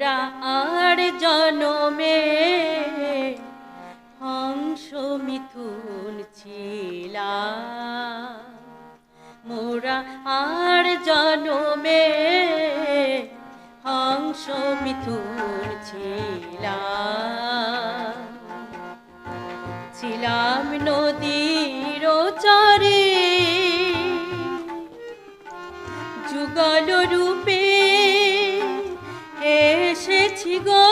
মোরা আর জনমে হংস মিথুন ছিলাম। মোরা আর জনমে হংস মিথুন ছিলাম। ছিলাম নদীর চরে, যুগল রূপে এসেছি গো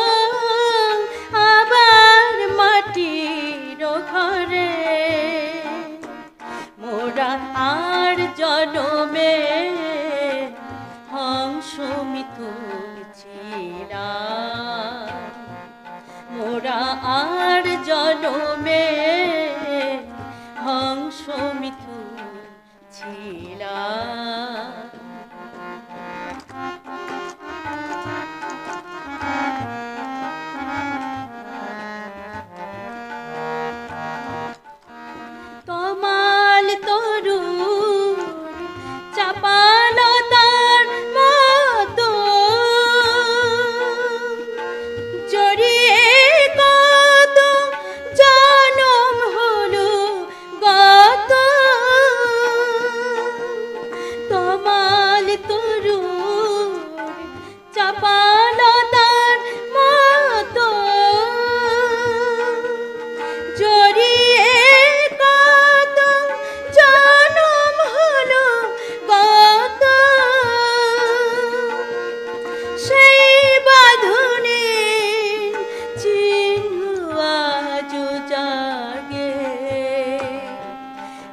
আবার মাটির ঘরে। মোরা আর জনমে হংস ছিলাম। মোরা আর জনমে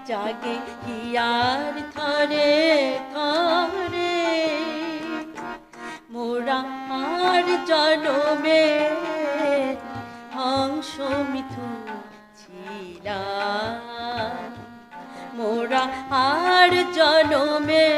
জাগে হিয়ার থরে থরে মোরা আর জনমে হংস মিথু ছিলাম। মোরা আর জনমে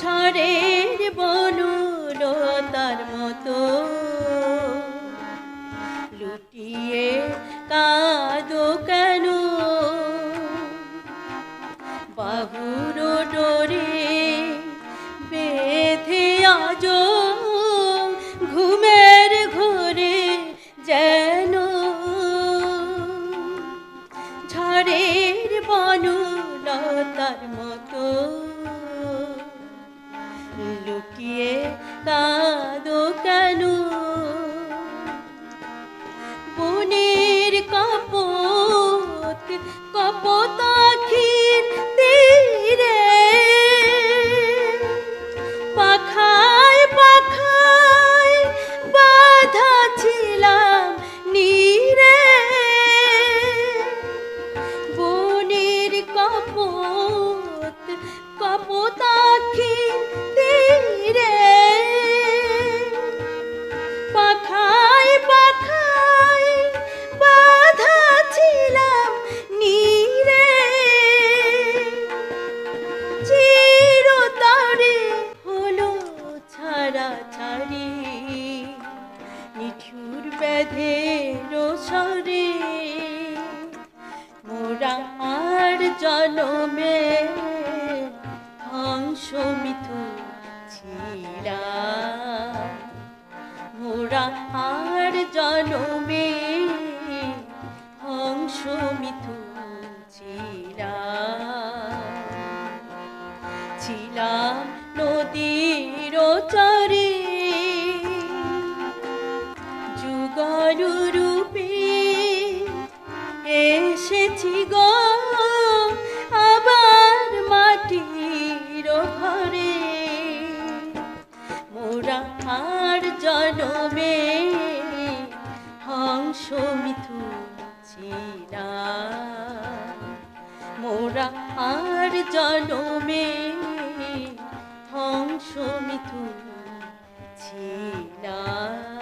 tare লুকিয়ে কাঁদো কপত আখির তীরে। পাখায় পাখায় বাধা ছিলাম নীরে। চিরতরে হলো ছাড়া ছাড়ি, নিঠুর ব্যাধের সরে। মোরা জনমে হংস মিথুন ছিলাম মোরা আর জনমে হংস মিথুন ছিলাম ছিলাম নদীর চরে, যুগল রূপে এসেছি গো। আর জনমে হংস মিথু ছিলাম। মোরা আর জনমে হংস মিথু ছিলাম।